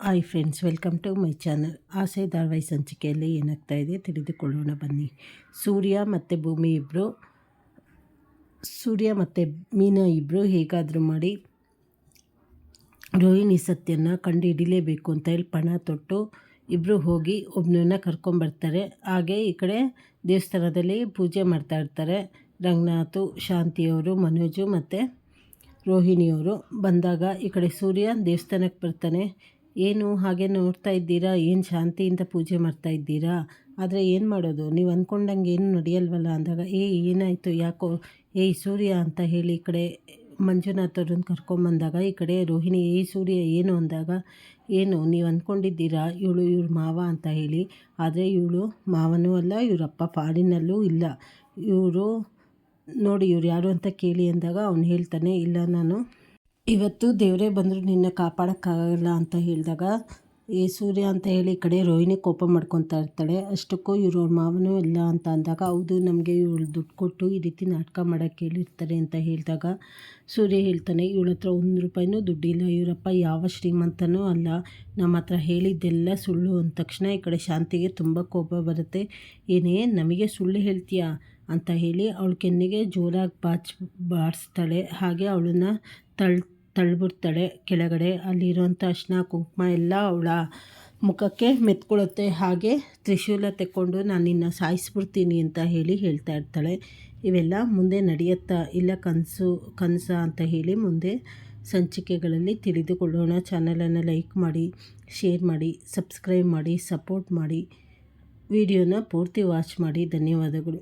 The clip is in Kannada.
Hi friends, welcome to my channel. Aase ಧಾರಾವಾಹಿ ಸಂಚಿಕೆಯಲ್ಲಿ ಏನಾಗ್ತಾ ಇದೆ ತಿಳಿದುಕೊಳ್ಳೋಣ ಬನ್ನಿ. ಸೂರ್ಯ ಮತ್ತು ಭೂಮಿ ಇಬ್ಬರು ಸೂರ್ಯ ಮತ್ತು ಮೀನಾ ಇಬ್ಬರು ಹೇಗಾದರೂ ಮಾಡಿ ರೋಹಿಣಿ ಸತ್ಯನ ಕಂಡು ಹಿಡಿಲೇಬೇಕು ಅಂತ ಹೇಳಿ ಪಣ ತೊಟ್ಟು ಇಬ್ಬರು ಹೋಗಿ ಒಬ್ಬನನ್ನ ಕರ್ಕೊಂಬರ್ತಾರೆ ಹಾಗೆ ಈ ಕಡೆ ದೇವಸ್ಥಾನದಲ್ಲಿ ಪೂಜೆ ಮಾಡ್ತಾ ಇರ್ತಾರೆ. ರಂಗನಾಥು ಶಾಂತಿಯವರು ಮನೋಜು ಮತ್ತು ರೋಹಿಣಿಯವರು ಬಂದಾಗ ಈ ಕಡೆ ಸೂರ್ಯ ದೇವಸ್ಥಾನಕ್ಕೆ ಬರ್ತಾನೆ. ಏನು ಹಾಗೆ ನೋಡ್ತಾ ಇದ್ದೀರಾ? ಏನು ಶಾಂತಿಯಿಂದ ಪೂಜೆ ಮಾಡ್ತಾ ಇದ್ದೀರಾ? ಆದರೆ ಏನು ಮಾಡೋದು? ನೀವು ಅಂದ್ಕೊಂಡಂಗೆ ಏನು ನಡೆಯಲ್ವಲ್ಲ ಅಂದಾಗ, ಏ, ಏನಾಯಿತು? ಯಾಕೋ ಏಯ್ ಸೂರ್ಯ ಅಂತ ಹೇಳಿ ಈ ಕಡೆ ಮಂಜುನಾಥ್ ಅವ್ರನ್ನ ಕರ್ಕೊಂಬಂದಾಗ ಈ ಕಡೆ ರೋಹಿಣಿ ಏಯ್ ಸೂರ್ಯ, ಏನು ಅಂದಾಗ, ಏನು ನೀವು ಅಂದ್ಕೊಂಡಿದ್ದೀರಾ ಇವಳು ಇವ್ರ ಮಾವ ಅಂತ ಹೇಳಿ. ಆದರೆ ಇವಳು ಮಾವನೂ ಅಲ್ಲ ಇವರಪ್ಪ ಫಾರಿನಲ್ಲೂ ಇಲ್ಲ. ಇವರು ನೋಡಿ ಇವ್ರು ಯಾರು ಅಂತ ಕೇಳಿ ಅಂದಾಗ ಅವನು ಹೇಳ್ತಾನೆ, ಇಲ್ಲ, ನಾನು ಇವತ್ತು ದೇವರೇ ಬಂದರೂ ನಿನ್ನ ಕಾಪಾಡೋಕ್ಕಾಗಲ್ಲ ಅಂತ ಹೇಳಿದಾಗ ಈ ಸೂರ್ಯ, ಅಂತ ಹೇಳಿ ಈ ಕಡೆ ರೋಹಿಣಿ ಕೋಪ ಮಾಡ್ಕೊತಾ ಇರ್ತಾಳೆ. ಅಷ್ಟಕ್ಕೂ ಇವರು ಮಾವನೂ ಇಲ್ಲ, ಅಂತ ಅಂದಾಗ, ಹೌದು, ನಮಗೆ ಇವಳು ದುಡ್ಡು ಕೊಟ್ಟು ಈ ರೀತಿ ನಾಟಕ ಮಾಡೋಕ್ಕೆ ಹೇಳಿರ್ತಾರೆ, ಅಂತ ಹೇಳಿದಾಗ ಸೂರ್ಯ ಹೇಳ್ತಾನೆ, ಇವಳ ಹತ್ರ ಒಂದು ರೂಪಾಯಿನೂ ದುಡ್ಡಿಲ್ಲ, ಇವರಪ್ಪ ಯಾವ ಶ್ರೀಮಂತನೂ ಅಲ್ಲ. ನಮ್ಮ ಹತ್ರ ಹೇಳಿದ್ದೆಲ್ಲ ಸುಳ್ಳು, ಅಂದ ತಕ್ಷಣ ಈ ಕಡೆ ಶಾಂತಿಗೆ ತುಂಬ ಕೋಪ ಬರುತ್ತೆ. ಏನೇ, ನಮಗೆ ಸುಳ್ಳು ಹೇಳ್ತೀಯಾ? ಅಂತ ಹೇಳಿ ಅವಳ ಕೆನ್ನಿಗೆ ಜೋರಾಗಿ ಬಾಚ್ ಬಾಡಿಸ್ತಾಳೆ ಹಾಗೆ ಅವಳನ್ನ ತಳ್ ತಳ್ಳಿಬಿಡ್ತಾಳೆ ಕೆಳಗಡೆ. ಅಲ್ಲಿರುವಂಥ ಅರ್ಶಿನ ಕುಂಕುಮ ಎಲ್ಲ ಅವಳ ಮುಖಕ್ಕೆ ಮೆತ್ಕೊಳ್ಳುತ್ತೆ. ಹಾಗೆ ತ್ರಿಶೂಲ ತೆಕ್ಕೊಂಡು ನಾನು ನಿನ್ನ ಸಾಯಿಸ್ಬಿಡ್ತೀನಿ ಅಂತ ಹೇಳಿ ಹೇಳ್ತಾ ಇರ್ತಾಳೆ. ಇವೆಲ್ಲ ಮುಂದೆ ನಡೆಯುತ್ತಾ? ಇಲ್ಲ ಕನಸು, ಕನಸ ಅಂತ ಹೇಳಿ ಮುಂದೆ ಸಂಚಿಕೆಗಳಲ್ಲಿ ತಿಳಿದುಕೊಳ್ಳೋಣ. ಚಾನಲನ್ನು ಲೈಕ್ ಮಾಡಿ, ಶೇರ್ ಮಾಡಿ, ಸಬ್ಸ್ಕ್ರೈಬ್ ಮಾಡಿ, ಸಪೋರ್ಟ್ ಮಾಡಿ. ವಿಡಿಯೋನ ಪೂರ್ತಿ ವಾಚ್ ಮಾಡಿ. ಧನ್ಯವಾದಗಳು.